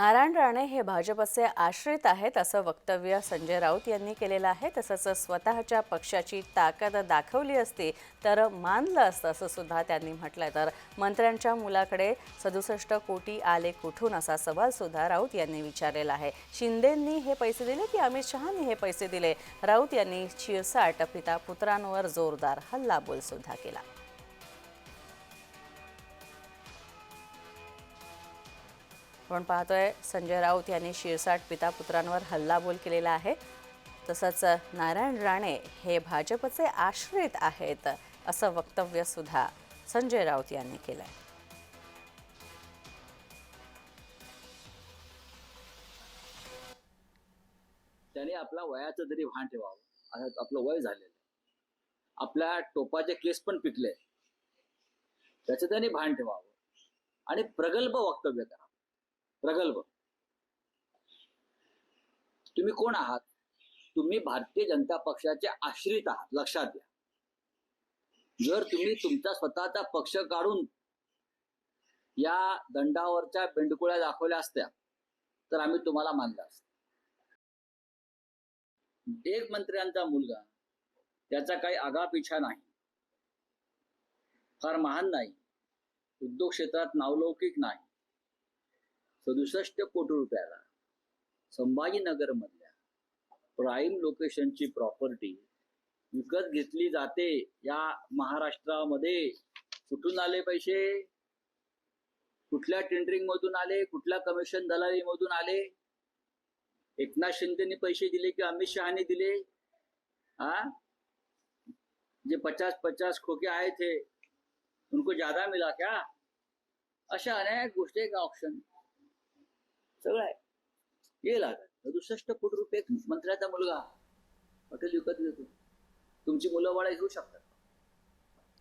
नारायण राणे हे भाजपचे आश्रित आहेत असं वक्तव्य संजय राऊत यांनी केलेलं आहे. तसंच स्वतःच्या पक्षाची ताकद दाखवली असती तर मानलं असतं असं सुद्धा त्यांनी म्हटलंय. तर मंत्र्यांच्या मुलाकडे सदुसष्ट कोटी आले कुठून असा सवाल सुद्धा राऊत यांनी विचारलेला आहे. शिंदेंनी हे पैसे दिले की अमित शहानी हे पैसे दिले? राऊत यांनी शिरसाट पिता पुत्रांवर जोरदार हल्लाबोल सुद्धा केला. आपण पाहतोय संजय राऊत यांनी शिरसाट पिता पुत्रांवर हल्लाबोल केलेला आहे. तसंच नारायण राणे हे भाजपचे आश्रित आहेत असं वक्तव्य सुद्धा संजय राऊत यांनी केलंय. त्याने आपला वयाचं तरी भान ठेवावं. आता आपलं वय झालेलं आपल्या टोपाचे केस पण पिकले त्याचं त्याने भान ठेवावं. आणि प्रगल्भ वक्तव्य करा. प्रगल्भ. तुम्ही कोण आहात? तुम्ही भारतीय जनता पक्षाचे आश्रित आहात लक्षात घ्या. जर तुम्ही तुमचा स्वतःचा पक्ष काढून या दंडावरच्या बेंडकुळ्या दाखवल्या असत्या तर आम्ही तुम्हाला मानलं असत. एक मंत्र्यांचा मुलगा त्याचा काही आगापिछा नाही. फार महान नाही. उद्योग क्षेत्रात नावलौकिक नाही. सदुसष्ट कोटी रुपयाला संभाजीनगरमधल्या प्राईम लोकेशनची प्रॉपर्टी विकत घेतली जाते या महाराष्ट्रामध्ये. कुठून आले पैसे? कुठल्या टेंडरिंग मधून आले? कुठल्या कमिशन दलाली मधून आले? एकनाथ शिंदेनी पैसे दिले की अमित शहाने दिले? हा जे पचास पचास खोके आए थे उनको ज्यादा मिला क्या? अशा अनेक गोष्टी का ऑप्शन सगळं आहे. येईल आता सदुसष्ट कोटी रुपये मंत्र्याचा मुलगा. हॉटेल विकत घेतो. तुमची मुलं बाळा घेऊ शकतात.